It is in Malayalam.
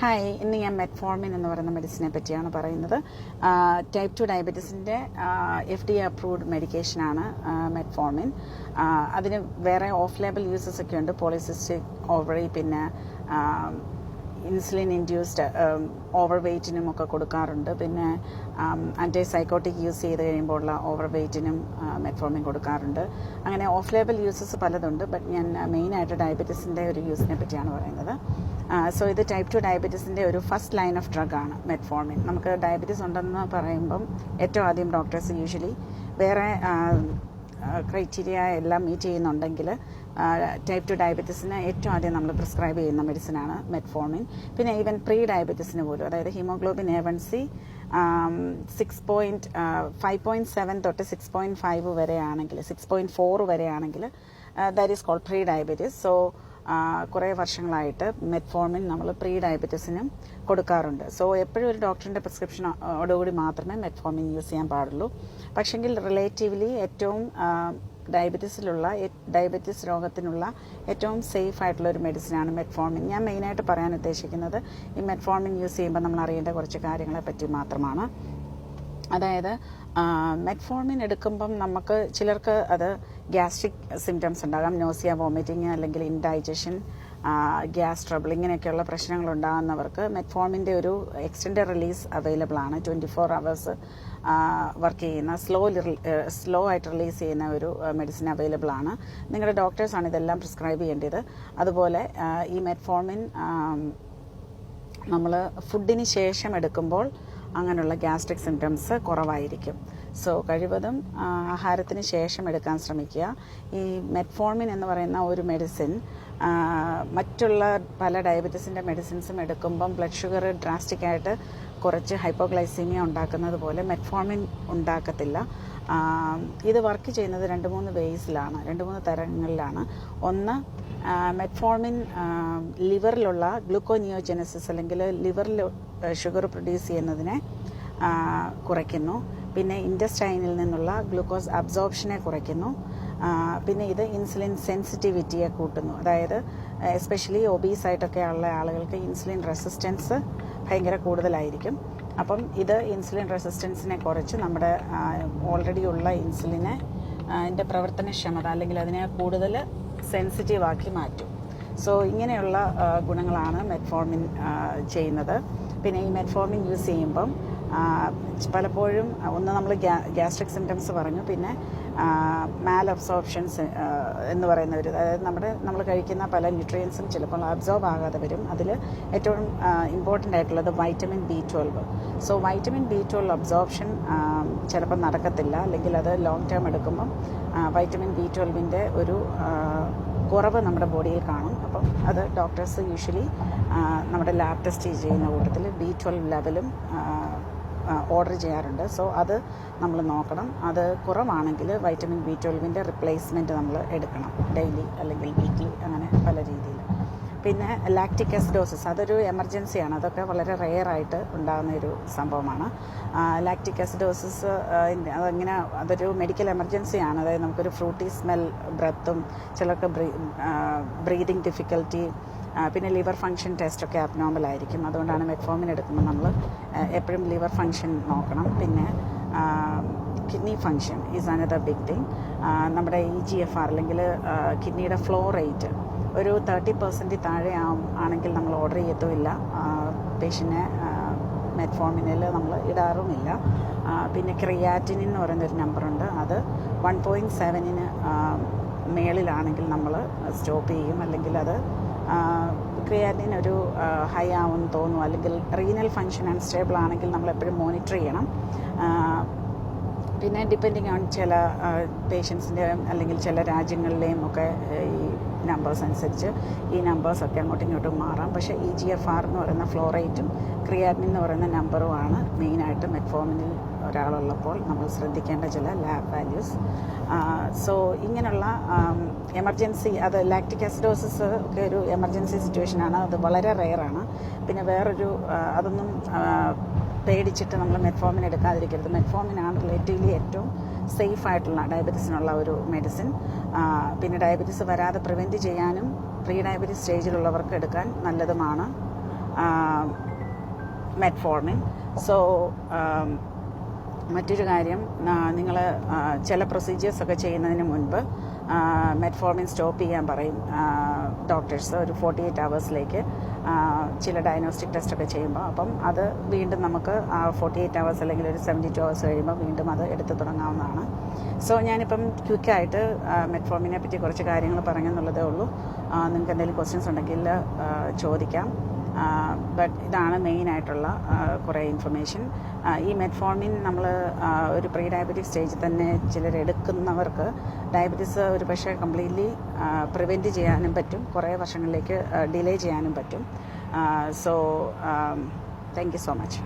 ഹായ് ഇന്ന് ഞാൻ മെറ്റ്ഫോർമിൻ എന്ന് പറയുന്ന മെഡിസിനെ പറ്റിയാണ് പറയുന്നത്. ടൈപ്പ് ടു ഡയബറ്റീസിന്റെ എഫ് ഡി അപ്രൂവ്ഡ് മെഡിക്കേഷനാണ് മെറ്റ്ഫോർമിൻ അതിന് വേറെ ഓഫ് ലേബൽ യൂസസ് ഒക്കെ ഉണ്ട്. പോളിസിസ്റ്റിക് ഓവറി പിന്നെ ഇൻസുലിൻ ഇൻഡ്യൂസ്ഡ് ഓവർ വെയ്റ്റിനും ഒക്കെ കൊടുക്കാറുണ്ട്. പിന്നെ ആന്റി സൈക്കോട്ടിക് യൂസ് ചെയ്ത് കഴിയുമ്പോഴുള്ള ഓവർ വെയ്റ്റിനും മെറ്റ്ഫോർമിൻ കൊടുക്കാറുണ്ട്. അങ്ങനെ ഓഫ് ലേബൽ യൂസസ് പലതുണ്ട് ബട്ട് ഞാൻ മെയിനായിട്ട് ഡയബറ്റീസിന്റെ ഒരു യൂസിനെ പറ്റിയാണ് പറയുന്നത്. സോ ഇത് ടൈപ്പ് ടു ഡയബറ്റീസിന്റെ ഒരു ഫസ്റ്റ് ലൈൻ ഓഫ് ഡ്രഗാണ് മെറ്റ്ഫോർമിൻ നമുക്ക് ഡയബറ്റീസ് ഉണ്ടെന്ന് പറയുമ്പം ഏറ്റവും ആദ്യം ഡോക്ടേഴ്സ് യൂഷ്വലി വേറെ ക്രൈറ്റീരിയ എല്ലാം മീറ്റ് ചെയ്യുന്നുണ്ടെങ്കിൽ ടൈപ്പ് ടു ഡയബറ്റീസിന് ഏറ്റവും ആദ്യം നമ്മൾ പ്രിസ്ക്രൈബ് ചെയ്യുന്ന മെഡിസിനാണ് മെറ്റ്ഫോർമിൻ പിന്നെ ഈവൻ പ്രീ ഡയബറ്റീസിന് പോലും അതായത് haemoglobin A one C six point five point seven തൊട്ട് സിക്സ് പോയിന്റ് ഫൈവ് വരെയാണെങ്കിൽ six point four വരെയാണെങ്കിൽ that is call pre diabetes so കുറേ വർഷങ്ങളായിട്ട് മെറ്റ്ഫോർമിൻ നമ്മൾ പ്രീ ഡയബറ്റീസിനും കൊടുക്കാറുണ്ട്. സോ എപ്പോഴും ഒരു ഡോക്ടറിന്റെ പ്രിസ്ക്രിപ്ഷനോടുകൂടി മാത്രമേ മെറ്റ്ഫോർമിൻ യൂസ് ചെയ്യാൻ പാടുള്ളൂ. പക്ഷെങ്കിൽ റിലേറ്റീവ്ലി ഏറ്റവും ഡയബറ്റീസിലുള്ള ഡയബറ്റീസ് രോഗത്തിനുള്ള ഏറ്റവും സേഫ് ആയിട്ടുള്ള ഒരു മെഡിസിനാണ് മെറ്റ്ഫോർമിൻ ഞാൻ മെയിനായിട്ട് പറയാൻ ഉദ്ദേശിക്കുന്നത് ഈ മെറ്റ്ഫോർമിൻ യൂസ് ചെയ്യുമ്പോൾ നമ്മൾ അറിയേണ്ട കുറച്ച് കാര്യങ്ങളെ പറ്റി മാത്രമാണ്. അതായത് മെറ്റ്ഫോർമിൻ എടുക്കുമ്പം നമുക്ക് ചിലർക്ക് അത് ഗ്യാസ്ട്രിക് സിംറ്റംസ് ഉണ്ടാകാം നോസിയ വോമിറ്റിങ് അല്ലെങ്കിൽ ഇൻഡൈജഷൻ ഗ്യാസ് ട്രബിൾ ഇങ്ങനെയൊക്കെയുള്ള പ്രശ്നങ്ങൾ ഉണ്ടാകുന്നവർക്ക് മെറ്റ്ഫോമിന്റെ ഒരു എക്സ്റ്റൻഡ് റിലീസ് അവൈലബിൾ ആണ്. ട്വന്റി ഫോർ അവേഴ്സ് വർക്ക് ചെയ്യുന്ന സ്ലോ സ്ലോ ആയിട്ട് റിലീസ് ചെയ്യുന്ന ഒരു മെഡിസിൻ അവൈലബിൾ ആണ്. നിങ്ങളുടെ ഡോക്ടേഴ്സാണ് ഇതെല്ലാം പ്രിസ്ക്രൈബ് ചെയ്യേണ്ടത്. അതുപോലെ ഈ മെറ്റ്ഫോമിൻ നമ്മൾ ഫുഡിന് ശേഷം എടുക്കുമ്പോൾ അങ്ങനെയുള്ള ഗ്യാസ്ട്രിക് സിംറ്റംസ് കുറവായിരിക്കും. സോ കഴിവതും ആഹാരത്തിന് ശേഷം എടുക്കാൻ ശ്രമിക്കുക. ഈ മെറ്റ്ഫോർമിൻ എന്ന് പറയുന്ന ഒരു മെഡിസിൻ മറ്റുള്ള പല ഡയബറ്റീസിന്റെ മെഡിസിൻസും എടുക്കുമ്പം ബ്ലഡ് ഷുഗർ ഡ്രാസ്റ്റിക് ആയിട്ട് കുറച്ച് ഹൈപ്പോഗ്ലൈസീമിയ ഉണ്ടാക്കുന്നത് പോലെ മെറ്റ്ഫോർമിൻ ഉണ്ടാക്കത്തില്ല. ഇത് വർക്ക് ചെയ്യുന്നത് രണ്ട് മൂന്ന് വേസിലാണ് രണ്ട് മൂന്ന് തരങ്ങളിലാണ്. ഒന്ന് മെറ്റ്ഫോർമിൻ ലിവറിലുള്ള ഗ്ലൂക്കോനിയോജനസിസ് അല്ലെങ്കിൽ ലിവറിൽ ഷുഗർ പ്രൊഡ്യൂസ് ചെയ്യുന്നതിനെ കുറയ്ക്കുന്നു. പിന്നെ ഇൻഡസ്റ്റൈനിൽ നിന്നുള്ള ഗ്ലൂക്കോസ് അബ്സോർപ്ഷനെ കുറയ്ക്കുന്നു. പിന്നെ ഇത് ഇൻസുലിൻ സെൻസിറ്റിവിറ്റിയെ കൂട്ടുന്നു. അതായത് എസ്പെഷ്യലി ഒബീസ് ആയിട്ടൊക്കെ ഉള്ള ആളുകൾക്ക് ഇൻസുലിൻ റെസിസ്റ്റൻസ് ഭയങ്കര കൂടുതലായിരിക്കും. അപ്പം ഇത് ഇൻസുലിൻ റെസിസ്റ്റൻസിനെ കുറച്ച് നമ്മുടെ ഓൾറെഡി ഉള്ള ഇൻസുലിനെ അതിന്റെ പ്രവർത്തനക്ഷമത അല്ലെങ്കിൽ അതിനെ കൂടുതൽ സെൻസിറ്റീവ് ആക്കി മാറ്റും. സോ ഇങ്ങനെയുള്ള ഗുണങ്ങളാണ് മെറ്റ്ഫോർമിൻ ചെയ്യുന്നത്. പിന്നെ ഈ മെറ്റ്ഫോർമിൻ യൂസ് ചെയ്യുമ്പം പലപ്പോഴും ഒന്ന് നമ്മൾ ഗ്യാസ്ട്രിക് സിംറ്റംസ് പറഞ്ഞു. പിന്നെ മാൽ അബ്സോർപ്ഷൻസ് എന്ന് പറയുന്ന ഒരു അതായത് നമ്മുടെ നമ്മൾ കഴിക്കുന്ന പല ന്യൂട്രിയൻസും ചിലപ്പോൾ അബ്സോർബ് ആകാതെ വരും. അതിൽ ഏറ്റവും ഇമ്പോർട്ടന്റ് ആയിട്ടുള്ളത് vitamin B twelve so vitamin B twelve absorption ചിലപ്പോൾ നടക്കത്തില്ല. അല്ലെങ്കിൽ അത് ലോങ് ടേം എടുക്കുമ്പം വൈറ്റമിൻ ബി ട്വൽവിന്റെ ഒരു കുറവ് നമ്മുടെ ബോഡിയിൽ കാണും. അപ്പം അത് ഡോക്ടേഴ്സ് യൂഷ്വലി നമ്മുടെ ലാബ് ടെസ്റ്റ് ചെയ്യുന്ന കൂട്ടത്തിൽ ബി ട്വൽവ് ലെവലും ഓർഡർ ചെയ്യാറുണ്ട്. സോ അത് നമ്മൾ നോക്കണം. അത് കുറവാണെങ്കിൽ വൈറ്റമിൻ ബി ട്വൽവിന്റെ റിപ്ലേസ്മെന്റ് നമ്മൾ എടുക്കണം. ഡെയിലി അല്ലെങ്കിൽ വീക്ക്ലി അങ്ങനെ പല രീതിയിൽ പിന്നെ ലാക്റ്റിക് എസ്ഡോസിസ് അതൊരു എമർജൻസിയാണ് അതൊക്കെ വളരെ റെയർ ആയിട്ട് ഉണ്ടാകുന്ന ഒരു സംഭവമാണ്. ലാക്റ്റിക് എസ്ഡോസിസ് അതിങ്ങനെ അതൊരു മെഡിക്കൽ എമർജൻസിയാണ് അതായത് നമുക്കൊരു ഫ്രൂട്ടി സ്മെൽ ബ്രത്തും ചിലർക്ക് ബ്രീതിങ് ഡിഫിക്കൽറ്റി പിന്നെ ലിവർ ഫങ്ഷൻ ടെസ്റ്റൊക്കെ അബ്നോർമൽ ആയിരിക്കും. അതുകൊണ്ടാണ് മെറ്റ്ഫോമിൻ എടുക്കുമ്പോൾ നമ്മൾ എപ്പോഴും ലിവർ ഫങ്ഷൻ നോക്കണം. പിന്നെ kidney function is another big thing നമ്മുടെ ഇ ജി എഫ് ആർ അല്ലെങ്കിൽ കിഡ്നിയുടെ ഫ്ലോ റേറ്റ് ഒരു തേർട്ടി പെർസെന്റ് താഴെ ആണെങ്കിൽ നമ്മൾ ഓർഡർ ചെയ്യത്തുമില്ല. പേഷ്യനെ മെറ്റ്ഫോമിനിൽ നമ്മൾ ഇടാറുമില്ല. പിന്നെ ക്രിയാറ്റിൻ എന്ന് പറയുന്നൊരു നമ്പറുണ്ട് അത് വൺ പോയിന്റ് സെവനിന് മേളിലാണെങ്കിൽ നമ്മൾ സ്റ്റോപ്പ് ചെയ്യും. അല്ലെങ്കിൽ അത് ക്രിയാറ്റിൻ ഒരു ഹൈ ആവുമെന്ന് തോന്നുന്നു. അല്ലെങ്കിൽ റീനൽ ഫങ്ഷൻ അൺസ്റ്റേബിൾ ആണെങ്കിൽ നമ്മൾ എപ്പോഴും മോണിറ്റർ ചെയ്യണം പിന്നെ ഡിപ്പെൻഡിങ് ഓൺ ചില പേഷ്യൻസിന്റെ അല്ലെങ്കിൽ ചില രാജ്യങ്ങളിലെയും ഒക്കെ ഈ നമ്പേഴ്സ് അനുസരിച്ച് ഈ നമ്പേഴ്സൊക്കെ അങ്ങോട്ടും ഇങ്ങോട്ടും മാറാം. പക്ഷേ ഇ ജി എഫ് ആർ എന്ന് പറയുന്ന ഫ്ലോറേറ്റും ക്രിയാറ്റിൻ എന്ന് പറയുന്ന നമ്പറുമാണ് മെയിനായിട്ട് മെറ്റ്ഫോമിനിൽ ഒരാളുള്ളപ്പോൾ നമ്മൾ ശ്രദ്ധിക്കേണ്ട ചില ലാബ് വാല്യൂസ് സോ ഇങ്ങനെയുള്ള എമർജൻസി അത് ലാക്റ്റിക് അസിഡോസിസ് ഒക്കെ ഒരു എമർജൻസി സിറ്റുവേഷനാണ് അത് വളരെ റെയറാണ് പിന്നെ വേറൊരു അതൊന്നും പേടിച്ചിട്ട് നമ്മൾ മെറ്റ്ഫോമിൻ എടുക്കാതിരിക്കരുത്. മെറ്റ്ഫോമിനാണ് റിലേറ്റീവ്ലി ഏറ്റവും സേഫ് ആയിട്ടുള്ള ഡയബറ്റീസിനുള്ള ഒരു മെഡിസിൻ പിന്നെ ഡയബറ്റീസ് വരാതെ പ്രിവെന്റ് ചെയ്യാനും പ്രീ ഡയബറ്റീസ് സ്റ്റേജിലുള്ളവർക്ക് എടുക്കാൻ നല്ലതുമാണ് മെറ്റ്ഫോമിൻ സോ മറ്റൊരു കാര്യം നിങ്ങൾ ചില പ്രൊസീജിയേഴ്സ് ഒക്കെ ചെയ്യുന്നതിന് മുൻപ് മെറ്റ്ഫോമിൻ സ്റ്റോപ്പ് ചെയ്യാൻ പറയും ഡോക്ടേഴ്സ് ഒരു ഫോർട്ടി എയ്റ്റ് അവേഴ്സിലേക്ക് ചില ഡയഗ്നോസ്റ്റിക് ടെസ്റ്റ് ഒക്കെ ചെയ്യുമ്പോൾ അപ്പം അത് വീണ്ടും നമുക്ക് ഫോർട്ടി എയ്റ്റ് അവേഴ്സ് അല്ലെങ്കിൽ ഒരു സെവന്റി ടു അവേഴ്സ് കഴിയുമ്പോൾ വീണ്ടും അത് എടുത്ത് തുടങ്ങാവുന്നതാണ്. സോ ഞാനിപ്പം ക്വിക്കായിട്ട് മെറ്റ്ഫോമിനെ പറ്റി കുറച്ച് കാര്യങ്ങൾ പറഞ്ഞെന്നുള്ളതേ ഉള്ളൂ. നിങ്ങൾക്ക് എന്തെങ്കിലും ക്വസ്റ്റ്യൻസ് ഉണ്ടെങ്കിൽ ചോദിക്കാം. ബട്ട് ഇതാണ് മെയിൻ ആയിട്ടുള്ള കുറേ ഇൻഫർമേഷൻ ഈ മെറ്റ്ഫോർമിൻ നമ്മൾ ഒരു പ്രീ ഡയബറ്റിക് സ്റ്റേജിൽ തന്നെ ചിലർ എടുക്കുന്നവർക്ക് ഡയബറ്റീസ് ഒരു പക്ഷേ കംപ്ലീറ്റ്ലി പ്രിവെന്റ് ചെയ്യാനും പറ്റും. കുറേ വർഷങ്ങളിലേക്ക് ഡിലേ ചെയ്യാനും പറ്റും. So thank you so much